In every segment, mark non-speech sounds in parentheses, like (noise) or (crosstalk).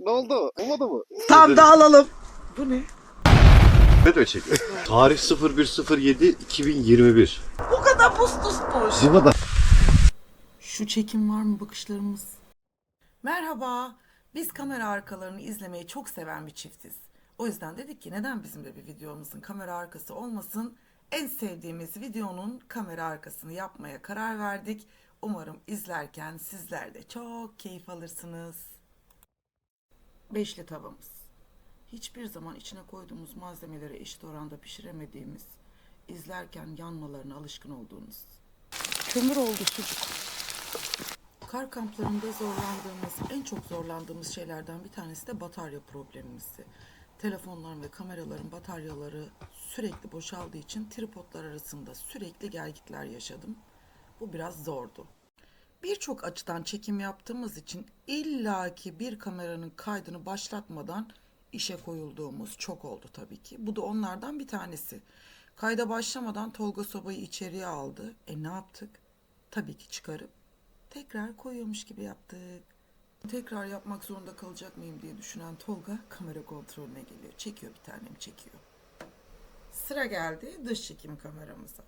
Ne oldu? Olmadı mı? Tam da alalım. Bu ne? Video çekiyor. Tarih 0107 2021. Bu kadar buz tutmuş. Bu kadar. Şu çekim var mı bakışlarımız? Merhaba. Biz kamera arkalarını izlemeyi çok seven bir çiftiz. O yüzden dedik ki neden bizim de bir videomuzun kamera arkası olmasın? En sevdiğimiz videonun kamera arkasını yapmaya karar verdik. Umarım izlerken sizler de çok keyif alırsınız. Beşli tavamız. Hiçbir zaman içine koyduğumuz malzemeleri eşit oranda pişiremediğimiz, izlerken yanmalarına alışkın olduğunuz. Kömür oldu sucuk. Kar kamplarında zorlandığımız, en çok zorlandığımız şeylerden bir tanesi de batarya problemimizdi. Telefonların ve kameraların bataryaları sürekli boşaldığı için tripodlar arasında sürekli gelgitler yaşadım. Bu biraz zordu. Birçok açıdan çekim yaptığımız için illaki bir kameranın kaydını başlatmadan işe koyulduğumuz çok oldu tabii ki. Bu da onlardan bir tanesi. Kayda başlamadan Tolga sobayı içeriye aldı. E ne yaptık? Tabii ki çıkarıp tekrar koyuyormuş gibi yaptık. Tekrar yapmak zorunda kalacak mıyım diye düşünen Tolga kamera kontrolüne geliyor. Çekiyor bir tanem çekiyor. Sıra geldi dış çekim kameramıza.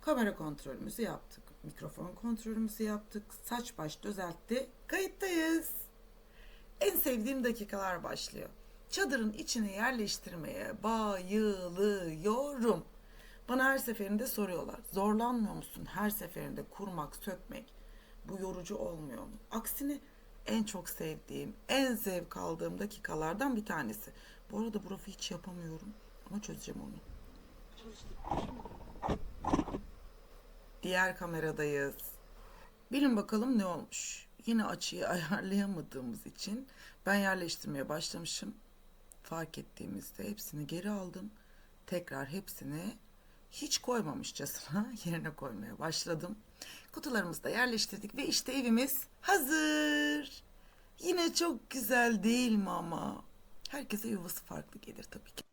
Kamera kontrolümüzü yaptık. Mikrofon kontrolümüzü yaptık. Saç baş düzeltti. Kayıttayız. En sevdiğim dakikalar başlıyor. Çadırın içine yerleştirmeye bayılıyorum. Bana her seferinde soruyorlar. Zorlanmıyor musun her seferinde kurmak, sökmek? Bu yorucu olmuyor mu? Aksine en çok sevdiğim, en zevk aldığım dakikalardan bir tanesi. Bu arada bu hiç yapamıyorum ama çözeceğim onu. Diğer kameradayız. Bilin bakalım ne olmuş. Yine açıyı (laughs) ayarlayamadığımız için ben yerleştirmeye başlamışım. Fark ettiğimizde hepsini geri aldım. Tekrar hepsini hiç koymamışçasına (laughs) yerine koymaya başladım. Kutularımızı da yerleştirdik ve işte evimiz hazır. Yine çok güzel değil mi ama? Herkese yuvası farklı gelir tabii ki.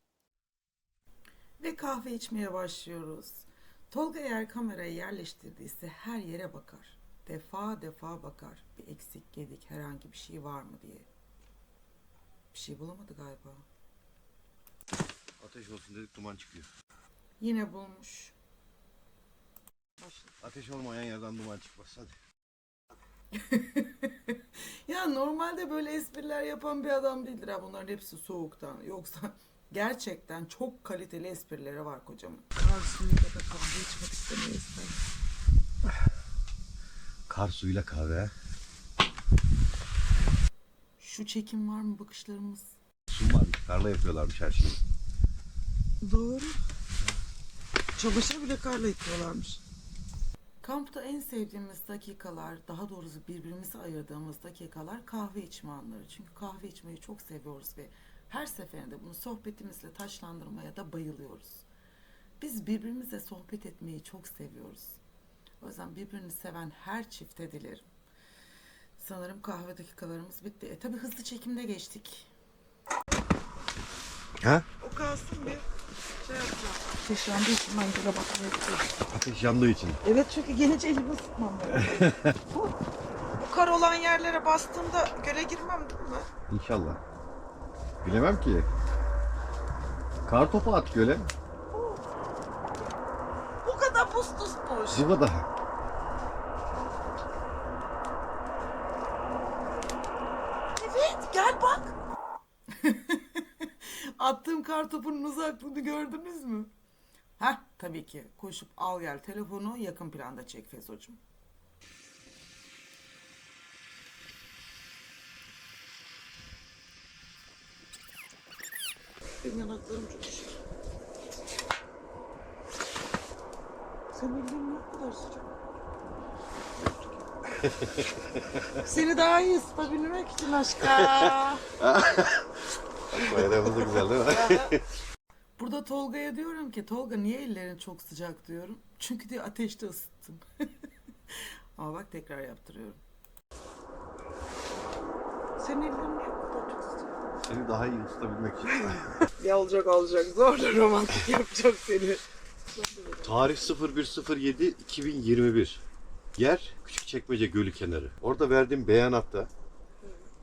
Ve kahve içmeye başlıyoruz. Tolga eğer kamerayı yerleştirdiyse her yere bakar. Defa defa bakar. Bir eksik gedik herhangi bir şey var mı diye. Bir şey bulamadı galiba. Ateş olsun dedik duman çıkıyor. Yine bulmuş. Başla. Ateş olmayan yerden duman çıkmaz hadi. (laughs) ya normalde böyle espriler yapan bir adam değildir ha. Bunların hepsi soğuktan. Yoksa gerçekten çok kaliteli esprileri var kocamın. Karşısında da kahve içmek demeyiz Kar suyuyla kahve. Şu çekim var mı bakışlarımız? Sun varmış. Karla yapıyorlarmış her şeyi. Doğru. Çamaşır bile karla yıkıyorlarmış. Kampta en sevdiğimiz dakikalar, daha doğrusu birbirimize ayırdığımız dakikalar kahve içme anları. Çünkü kahve içmeyi çok seviyoruz ve her seferinde bunu sohbetimizle taşlandırmaya da bayılıyoruz. Biz birbirimizle sohbet etmeyi çok seviyoruz. O yüzden birbirini seven her çifte dilerim. Sanırım kahve dakikalarımız bitti. E tabi hızlı çekimde geçtik. Ha? O kalsın bir şey yapacağım. Ateş yandığı için ben böyle bakmaya gidiyorum. Ateş yandığı için. Evet çünkü gelince elimi ısıtmam lazım. bu, (laughs) bu kar olan yerlere bastığımda göle girmem değil mi? İnşallah. Bilemem ki. Kar topu at göle. Bu kadar buz tutmuş. Bu kadar. Evet gel bak. (laughs) Attığım kar topunun uzaklığını gördünüz mü? Heh tabii ki. Koşup al gel telefonu yakın planda çek Fezocuğum. Benim yanaklarım çok üşür. Senin ellerin ne kadar sıcak. (laughs) Seni daha iyi ısıtabilmek için aşka. (laughs) Bayrağımız da güzel değil mi? (laughs) Burada Tolga'ya diyorum ki Tolga niye ellerin çok sıcak diyorum. Çünkü diye ateşte ısıttım. Ama bak tekrar yaptırıyorum. Senin ellerin niye bu kadar çok sıcak? Seni daha iyi ısıtabilmek için. (laughs) Ya olacak olacak. Zor da romantik yapacak seni. Tarih 0107 2021. Yer Küçükçekmece Gölü kenarı. Orada verdiğim beyanatta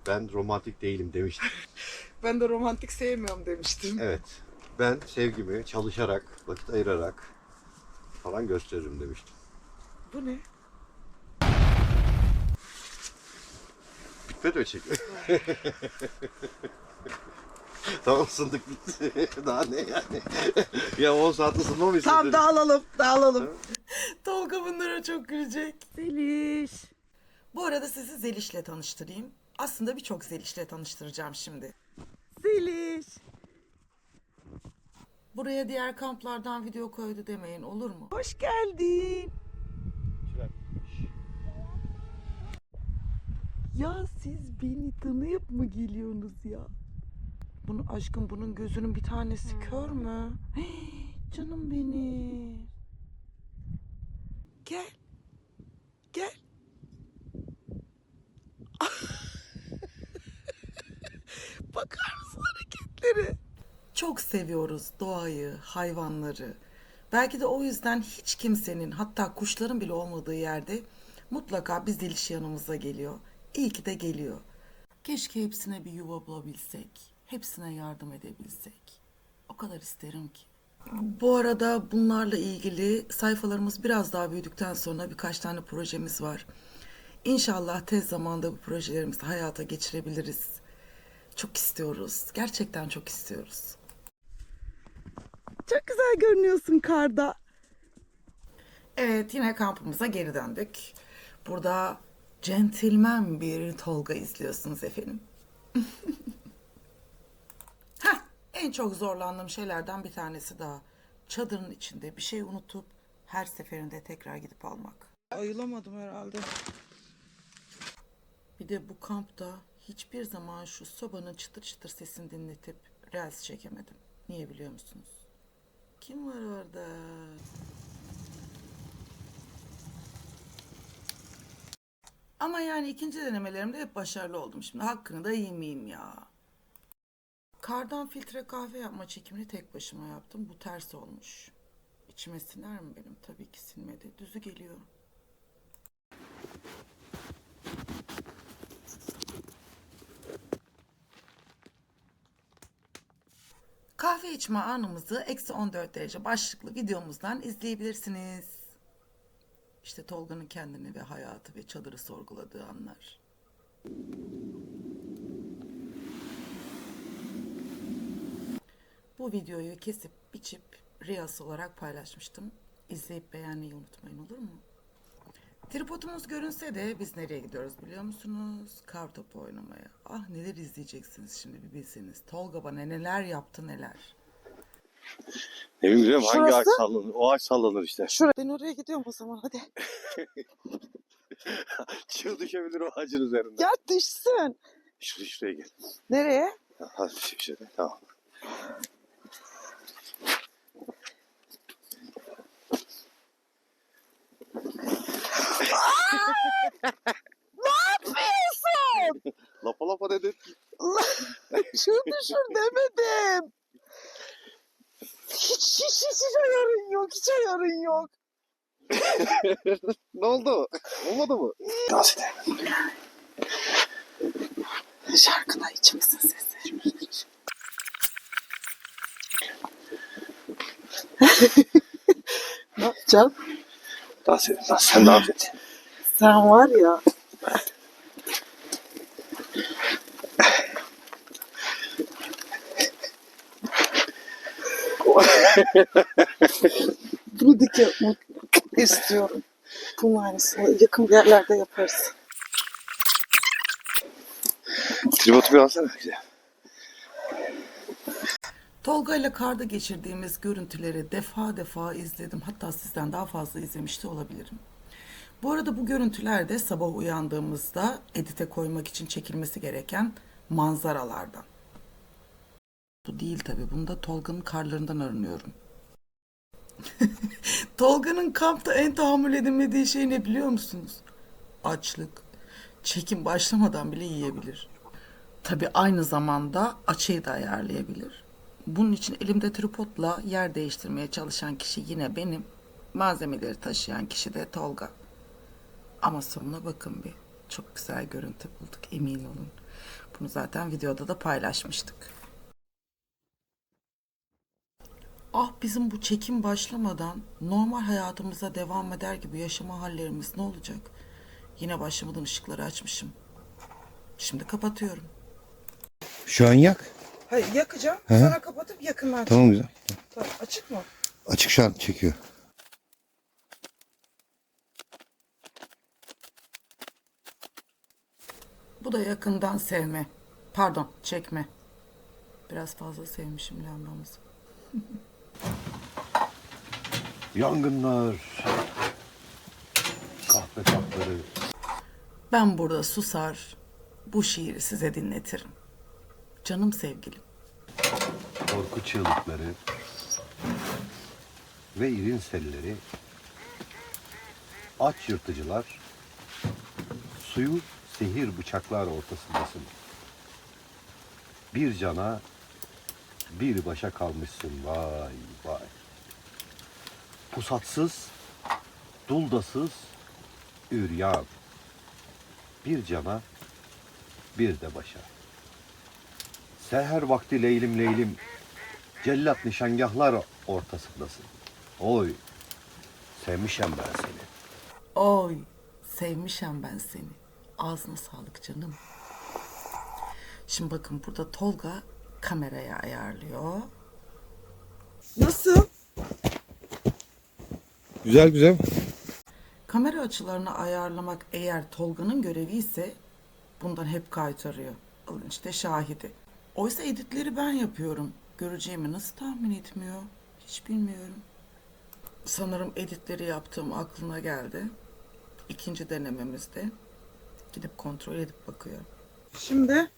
ben romantik değilim demiştim. (laughs) Ben de romantik sevmiyorum demiştim. Evet. Ben sevgimi çalışarak, vakit ayırarak falan gösteririm demiştim. Bu ne? Bitmedi mi çekim? (laughs) (laughs) tamam ısındık bitti. (laughs) Daha ne yani? (laughs) ya 10 saat ısınma mı Tamam dağılalım, dağılalım. Tolga bunlara çok gülecek. Zeliş. Bu arada sizi Zeliş'le tanıştırayım. Aslında birçok Zeliş'le tanıştıracağım şimdi. Zeliş. Buraya diğer kamplardan video koydu demeyin olur mu? Hoş geldin. Ya siz beni tanıyıp mı geliyorsunuz ya? Bunu aşkım bunun gözünün bir tanesi kör mü? Hii, (gasps) canım benim. Gel. Gel. (laughs) Bakar mısın hareketleri? Çok seviyoruz doğayı, hayvanları. Belki de o yüzden hiç kimsenin hatta kuşların bile olmadığı yerde mutlaka bir ziliş yanımıza geliyor. İyi ki de geliyor. Keşke hepsine bir yuva bulabilsek. Hepsine yardım edebilsek. O kadar isterim ki. Bu arada bunlarla ilgili sayfalarımız biraz daha büyüdükten sonra birkaç tane projemiz var. İnşallah tez zamanda bu projelerimizi hayata geçirebiliriz. Çok istiyoruz. Gerçekten çok istiyoruz. Çok güzel görünüyorsun karda. Evet yine kampımıza geri döndük. Burada centilmen bir Tolga izliyorsunuz efendim. (laughs) En çok zorlandığım şeylerden bir tanesi daha. Çadırın içinde bir şey unutup her seferinde tekrar gidip almak. Ayılamadım herhalde. Bir de bu kampta hiçbir zaman şu sobanın çıtır çıtır sesini dinletip reels çekemedim. Niye biliyor musunuz? Kim var orada? Ama yani ikinci denemelerimde hep başarılı oldum. Şimdi hakkını da yemeyeyim ya. Kardan filtre kahve yapma çekimini tek başıma yaptım. Bu ters olmuş. İçime siner mi benim? Tabii ki sinmedi. Düzü geliyor. Kahve içme anımızı eksi 14 derece başlıklı videomuzdan izleyebilirsiniz. İşte Tolga'nın kendini ve hayatı ve çadırı sorguladığı anlar. Bu videoyu kesip biçip Reels olarak paylaşmıştım. İzleyip beğenmeyi unutmayın olur mu? Tripodumuz görünse de biz nereye gidiyoruz biliyor musunuz? Kar topu oynamaya. Ah neler izleyeceksiniz şimdi bir bilseniz. Tolga bana neler yaptı neler. Ne bileyim hangi Şurası? ağaç sallanır? O ağaç sallanır işte. Şuraya. Ben oraya gidiyorum o zaman hadi. (laughs) Çığ düşebilir o ağacın üzerinde. Ya düşsün. Şuraya, şuraya gel. Nereye? Hadi şey şöyle. Tamam. Düşür demedim. Hiç hiç hiç hiç ayarın yok. Hiç ayarın yok. (laughs) ne oldu? Olmadı mı? Dans edelim. Şarkıda içmesin sesi. (laughs) ne yapacağım? Dans edin. Dans. Sen dans et. Sen var ya. Bunu dik yapmak istiyorum. Bunun aynısını yakın bir yerlerde yaparız. Tribotu bir alsana. Tolga ile karda geçirdiğimiz görüntüleri defa defa izledim. Hatta sizden daha fazla izlemiş de olabilirim. Bu arada bu görüntüler de sabah uyandığımızda edite koymak için çekilmesi gereken manzaralardan. Bu değil tabii. Bunda Tolga'nın karlarından arınıyorum. (laughs) Tolga'nın kampta en tahammül edemediği şey ne biliyor musunuz? Açlık. Çekim başlamadan bile yiyebilir. Tabii aynı zamanda açıyı da ayarlayabilir. Bunun için elimde tripodla yer değiştirmeye çalışan kişi yine benim. Malzemeleri taşıyan kişi de Tolga. Ama sonuna bakın bir. Çok güzel görüntü bulduk emin olun. Bunu zaten videoda da paylaşmıştık. Ah bizim bu çekim başlamadan normal hayatımıza devam eder gibi yaşama hallerimiz ne olacak? Yine başlamadan ışıkları açmışım. Şimdi kapatıyorum. Şu an yak. Hayır yakacağım. Hı. Sonra kapatıp yakından Tamam güzel. Tamam, Açık mı? Açık şu an çekiyor. Bu da yakından sevme. Pardon, çekme. Biraz fazla sevmişim lambamızı. Yangınlar. Kahve kapları. Ben burada susar, bu şiiri size dinletirim. Canım sevgilim. korku çığlıkları ve irin selleri, aç yırtıcılar, suyu sehir bıçaklar ortasındasın. Bir cana, bir başa kalmışsın vay vay. Pusatsız, duldasız, üryan. Bir cana, bir de başa. Seher vakti leylim leylim, cellat nişangahlar ortasındasın. Oy, sevmişem ben seni. Oy, sevmişem ben seni. Ağzına sağlık canım. Şimdi bakın burada Tolga kamerayı ayarlıyor. Nasıl? Güzel güzel. Kamera açılarını ayarlamak eğer Tolga'nın görevi ise bundan hep kaytarıyor. Alın işte şahidi. Oysa editleri ben yapıyorum. Göreceğimi nasıl tahmin etmiyor? Hiç bilmiyorum. Sanırım editleri yaptığım aklına geldi. İkinci denememizde gidip kontrol edip bakıyor. Şimdi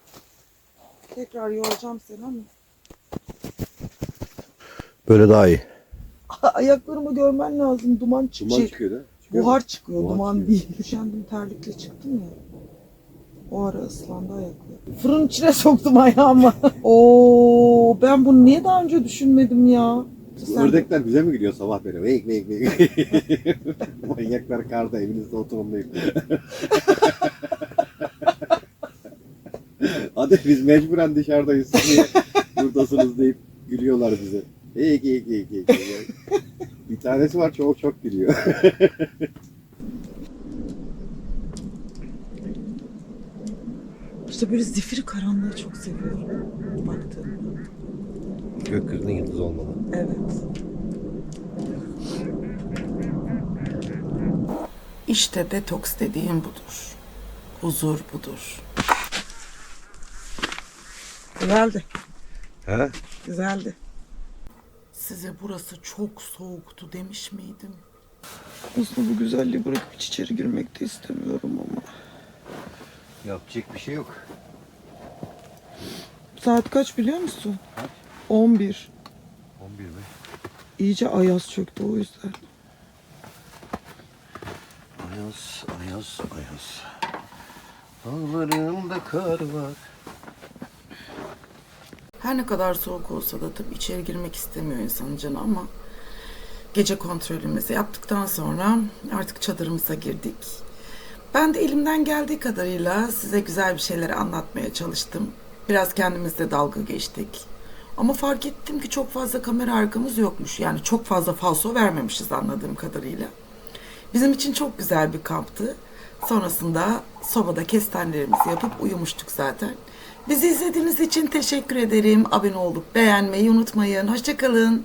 tekrar yoracağım seni ama. Böyle daha iyi. (laughs) Ayaklarımı görmen lazım. Duman çıkacak. çıkıyor da. Buhar çıkıyor, Buhar duman çıkıyor. değil. (laughs) Üşendim terlikle çıktım ya. O ara ıslandı ayaklarım. Fırın içine (laughs) soktum ayağımı. Oo, ben bunu niye daha önce düşünmedim ya? Sen- Ördekler bize mi gidiyor sabah böyle? Veyk veyk veyk. Manyaklar karda evinizde oturumdayım. Hadi biz mecburen dışarıdayız. Niye buradasınız deyip gülüyorlar bize. Veyk veyk veyk veyk. Bir tanesi var çok çok gülüyor. (laughs) İşte böyle zifiri karanlığı çok seviyorum. Baktığımda. Gökyüzünde yıldız olmalı. Evet. İşte detoks dediğim budur. Huzur budur. Güzeldi. He? Güzeldi. Size burası çok soğuktu demiş miydim? Aslında bu güzelliği bırakıp hiç içeri girmek de istemiyorum ama. Yapacak bir şey yok. Saat kaç biliyor musun? 11. 11 mi? İyice ayaz çöktü o yüzden. Ayaz, ayaz, ayaz. Dağlarımda kar var. Her ne kadar soğuk olsa da tabii içeri girmek istemiyor insanın canı ama gece kontrolümüzü yaptıktan sonra artık çadırımıza girdik. Ben de elimden geldiği kadarıyla size güzel bir şeyler anlatmaya çalıştım. Biraz kendimizle dalga geçtik. Ama fark ettim ki çok fazla kamera arkamız yokmuş. Yani çok fazla falso vermemişiz anladığım kadarıyla. Bizim için çok güzel bir kamptı. Sonrasında sobada kestanelerimizi yapıp uyumuştuk zaten. Bizi izlediğiniz için teşekkür ederim. Abone olup beğenmeyi unutmayın. Hoşçakalın.